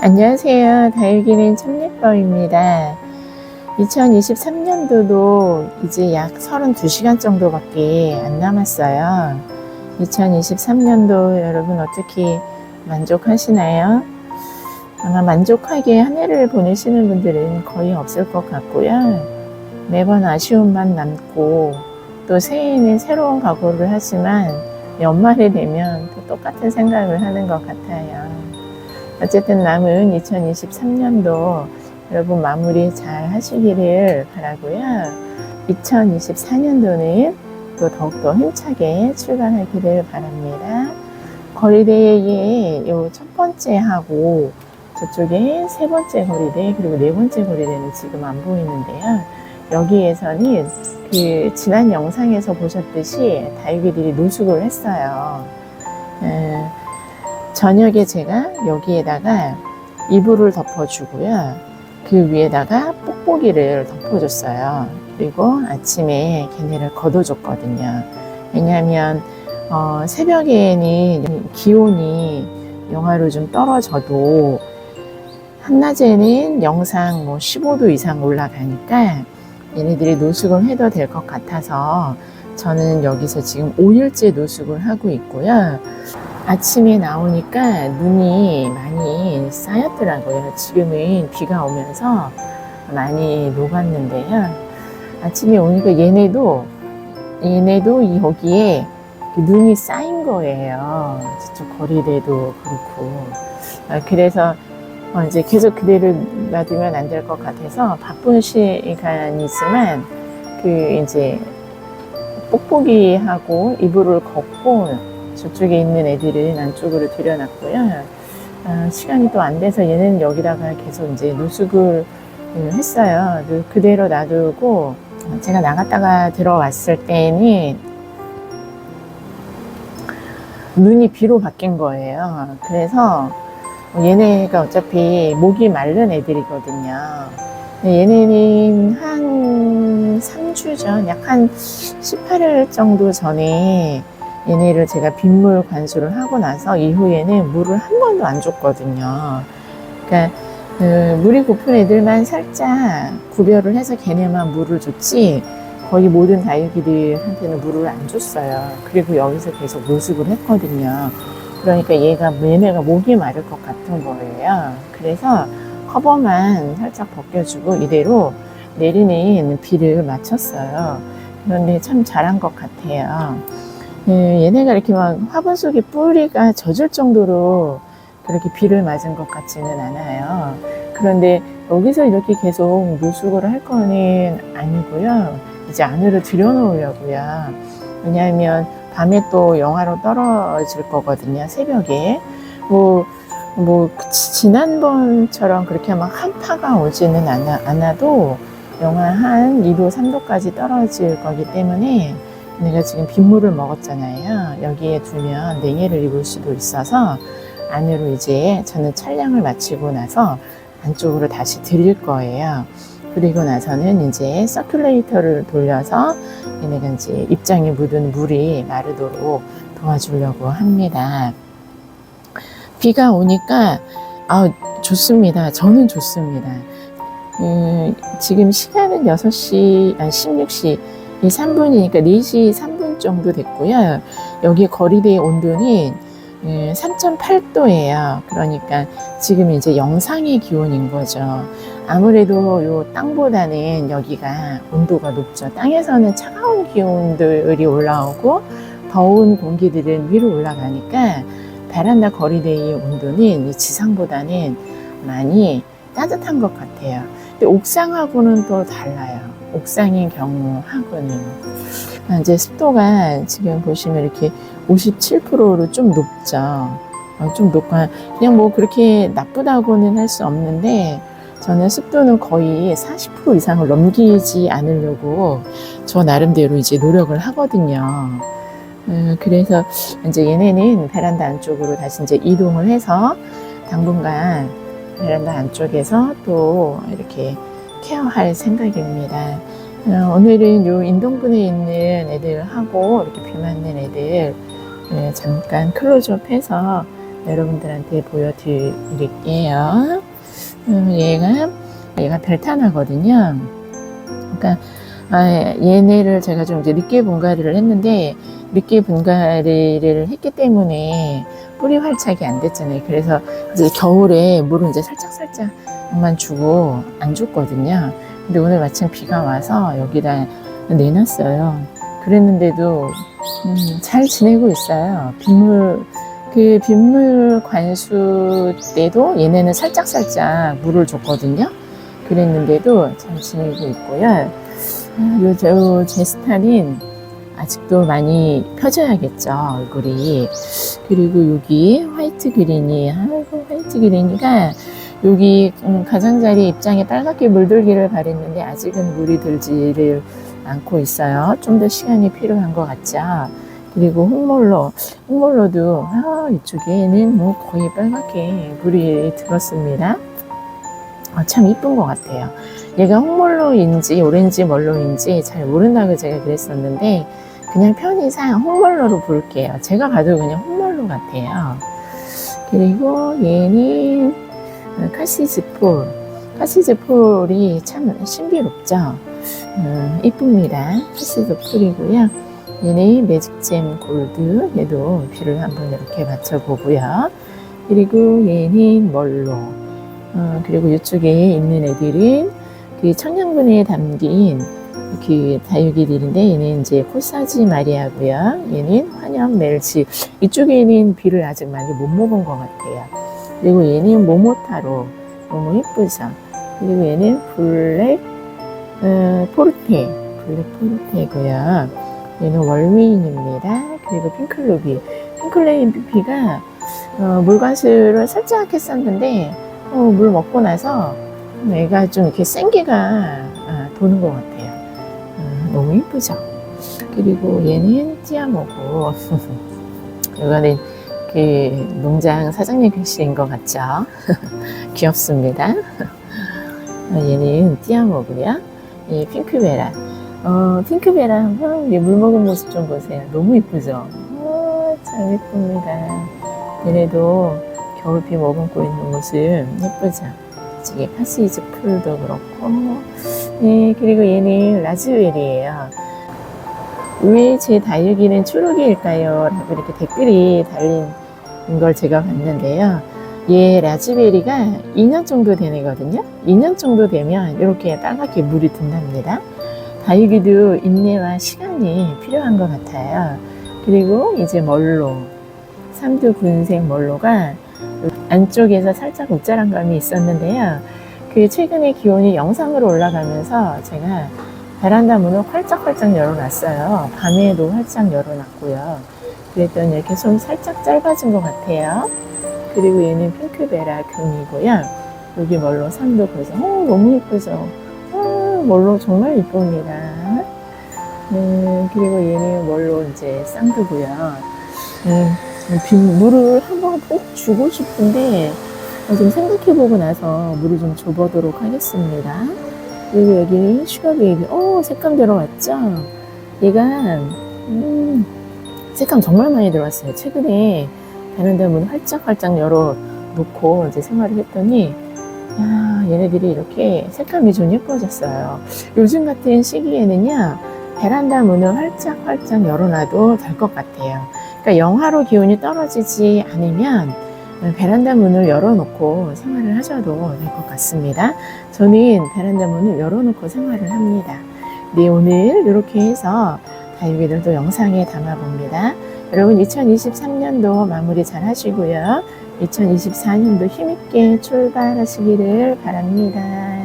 안녕하세요. 다육이는 참예뻐입니다. 2023년도도 이제 약 32시간 정도밖에 안 남았어요. 2023년도 여러분 어떻게 만족하시나요? 아마 만족하게 한 해를 보내시는 분들은 거의 없을 것 같고요. 매번 아쉬움만 남고 또 새해에는 새로운 각오를 하지만 연말이 되면 또 똑같은 생각을 하는 것 같아요. 어쨌든 남은 2023년도 여러분 마무리 잘 하시기를 바라고요. 2024년도는 또 더욱더 힘차게 출발하기를 바랍니다. 거리대의 요첫 번째 하고 저쪽에 세 번째 거리대 그리고 네 번째 거리대는 지금 안 보이는데요. 여기에서는 그 지난 영상에서 보셨듯이 다육이들이 노숙을 했어요. 에, 저녁에 제가 여기에다가 이불을 덮어주고요. 그 위에다가 뽁뽁이를 덮어줬어요. 그리고 아침에 걔네를 걷어줬거든요. 왜냐하면 어, 새벽에는 기온이 영하로 좀 떨어져도 한낮에는 영상 뭐 15도 이상 올라가니까 얘네들이 노숙을 해도 될 것 같아서 저는 여기서 지금 5일째 노숙을 하고 있고요. 아침에 나오니까 눈이 많이 쌓였더라고요. 지금은 비가 오면서 많이 녹았는데요. 아침에 오니까 얘네도, 얘네도 여기에 눈이 쌓인 거예요. 저쪽 거리대도 그렇고. 아, 그래서 어, 이제 계속 그대로 놔두면 안 될 것 같아서 바쁜 시간이지만 그 이제 뽁뽁이하고 이불을 걷고 저쪽에 있는 애들은 안쪽으로 들여놨고요. 아, 시간이 또 안 돼서 얘는 여기다가 계속 이제 노숙을 음, 했어요. 그- 그대로 놔두고 제가 나갔다가 들어왔을 때는 눈이 비로 바뀐 거예요. 그래서 얘네가 어차피 목이 마른 애들이거든요. 얘네는 한 3주 전, 약 한 18일 정도 전에 얘네를 제가 빗물 관수를 하고 나서 이후에는 물을 한 번도 안 줬거든요. 그러니까 그 물이 고픈 애들만 살짝 구별을 해서 걔네만 물을 줬지 거의 모든 다육이들한테는 물을 안 줬어요. 그리고 여기서 계속 노숙을 했거든요. 그러니까 얘가 얘네가 목이 마를 것 같은 거예요. 그래서 커버만 살짝 벗겨주고 이대로 내리는 비를 맞췄어요. 그런데 참 잘한 것 같아요. 예, 얘네가 이렇게 막 화분 속에 뿌리가 젖을 정도로 그렇게 비를 맞은 것 같지는 않아요. 그런데 여기서 이렇게 계속 노숙을 할 거는 아니고요. 이제 안으로 들여놓으려고요. 왜냐하면 밤에 또 영하로 떨어질 거거든요. 새벽에. 뭐, 뭐, 지- 지난번처럼 그렇게 막 한파가 오지는 않아, 않아도 영하 한 2도, 3도까지 떨어질 거기 때문에 내가 지금 빗물을 먹었잖아요. 여기에 두면 냉해를 입을 수도 있어서 안으로 이제 저는 촬영을 마치고 나서 안쪽으로 다시 드릴 거예요. 그리고 나서는 이제 서큘레이터를 돌려서 얘네가 이제 입장에 묻은 물이 마르도록 도와주려고 합니다. 비가 오니까 아 좋습니다. 저는 좋습니다. 음, 지금 시간은 6시, 아 16시 이 3분이니까 4시 3분 정도 됐고요. 여기 거리대의 온도는 3.8도예요. 그러니까 지금 이제 영상의 기온인 거죠. 아무래도 요 땅보다는 여기가 온도가 높죠. 땅에서는 차가운 기온들이 올라오고 더운 공기들은 위로 올라가니까 베란다 거리대의 온도는 이 지상보다는 많이 따뜻한 것 같아요. 근데 옥상하고는 또 달라요. 옥상인 경우하고는. 아, 이제 습도가 지금 보시면 이렇게 57%로 좀 높죠. 어, 좀 높고, 그냥 뭐 그렇게 나쁘다고는 할 수 없는데, 저는 습도는 거의 40% 이상을 넘기지 않으려고 저 나름대로 이제 노력을 하거든요. 음, 그래서 이제 얘네는 베란다 안쪽으로 다시 이제 이동을 해서 당분간 베란다 안쪽에서 또 이렇게 케어할 생각입니다. 어, 오늘은 요 인동분에 있는 애들하고 이렇게 비 맞는 애들 예, 잠깐 클로즈업 해서 여러분들한테 보여드릴게요. 음, 얘가 얘가 별탄화거든요. 그러니까 아, 얘네를 제가 좀 이제 늦게 분갈이를 했는데 늦게 분갈이를 했기 때문에 뿌리 활착이 안 됐잖아요. 그래서 이제 겨울에 물을 이제 살짝 살짝만 주고 안 줬거든요. 근데 오늘 마침 비가 와서 여기다 내놨어요. 그랬는데도 음, 잘 지내고 있어요. 빗물 그 빗물 관수 때도 얘네는 살짝 살짝 물을 줬거든요. 그랬는데도 잘 지내고 있고요. 아, 요, 저, 제 스타일은 아직도 많이 펴져야겠죠, 얼굴이. 그리고 여기 화이트 그린이, 아이고, 화이트 그린이가 여기 음, 가장자리 입장에 빨갛게 물들기를 바랬는데 아직은 물이 들지를 않고 있어요. 좀 더 시간이 필요한 것 같죠. 그리고 홍몰로, 홍몰로도, 아, 이쪽에는 뭐 거의 빨갛게 물이 들었습니다. 아, 참 이쁜 것 같아요. 얘가 홍몰로인지 오렌지 멀로인지 잘 모른다고 제가 그랬었는데 그냥 편의상 홍몰로로 부를게요. 제가 봐도 그냥 홍몰로 같아요. 그리고 얘는 카시즈폴. 카시즈폴이 참 신비롭죠. 음, 이쁩니다. 카시즈폴이고요. 얘는 매직잼 골드. 얘도 비를 한번 이렇게 맞춰보고요. 그리고 얘는 멀로. 어, 그리고 이쪽에 있는 애들은 그 청양분에 담긴 그 다육이들인데 얘는 이제 코사지 마리아고요. 얘는 환영 멜치. 이쪽에는 비를 아직 많이 못 먹은 것 같아요. 그리고 얘는 모모타로 너무 예쁘죠. 그리고 얘는 블랙 어, 포르테 블랙 포르테고요. 얘는 월미인입니다. 그리고 핑클루비 핑클레이비가 어, 물관수를 살짝 했었는데 어, 물 먹고 나서 애가 좀 이렇게 생기가 아, 도는 것 같아요. 음, 너무 이쁘죠? 그리고 얘는 띠아모고 이거는 그 농장 사장님 글씨인 것 같죠? 귀엽습니다. 어, 얘는 띠아모고요. 이 핑크베라. 어, 핑크베라 한번 얘물 먹은 모습 좀 보세요. 너무 이쁘죠? 아, 참 이쁩니다. 얘네도 겨울 비 머금고 있는 모습 예쁘죠? 이게 파시즈 풀도 그렇고, 네, 그리고 얘는 라즈웰이에요. 왜 제 다육이는 초록이일까요? 라고 이렇게 댓글이 달린 걸 제가 봤는데요. 얘 라즈베리가 2년 정도 된 애거든요. 2년 정도 되면 이렇게 빨갛게 물이 든답니다. 다육이도 인내와 시간이 필요한 것 같아요. 그리고 이제 멀로, 삼두 군색 멀로가 안쪽에서 살짝 웃자란 감이 있었는데요. 그 최근에 기온이 영상으로 올라가면서 제가 베란다 문을 활짝활짝 열어놨어요. 밤에도 활짝 열어놨고요. 그랬더니 이렇게 손이 살짝 짧아진 것 같아요. 그리고 얘는 핑크베라 금이고요. 여기 멀로 산도 보세요. 어, 너무 예쁘죠? 아, 멀로 정말 이쁩니다. 네, 그리고 얘는 멀로 이제 쌍두고요. 네, 빗- 물을 한번 꼭 주고 싶은데 어, 좀 생각해보고 나서 물을 좀 줘보도록 하겠습니다. 그리고 여기는 슈가베이비. 어, 색감 들어왔죠? 얘가 음, 색감 정말 많이 들어왔어요. 최근에 베란다 문 활짝활짝 열어놓고 이제 생활을 했더니 야, 얘네들이 이렇게 색감이 좀 예뻐졌어요. 요즘 같은 시기에는요, 베란다 문을 활짝활짝 열어놔도 될 것 같아요. 그러니까 영하로 기온이 떨어지지 않으면 베란다 문을 열어놓고 생활을 하셔도 될 것 같습니다. 저는 베란다 문을 열어놓고 생활을 합니다. 네, 오늘 이렇게 해서 다육이들도 영상에 담아봅니다. 여러분 2023년도 마무리 잘 하시고요. 2024년도 힘있게 출발하시기를 바랍니다.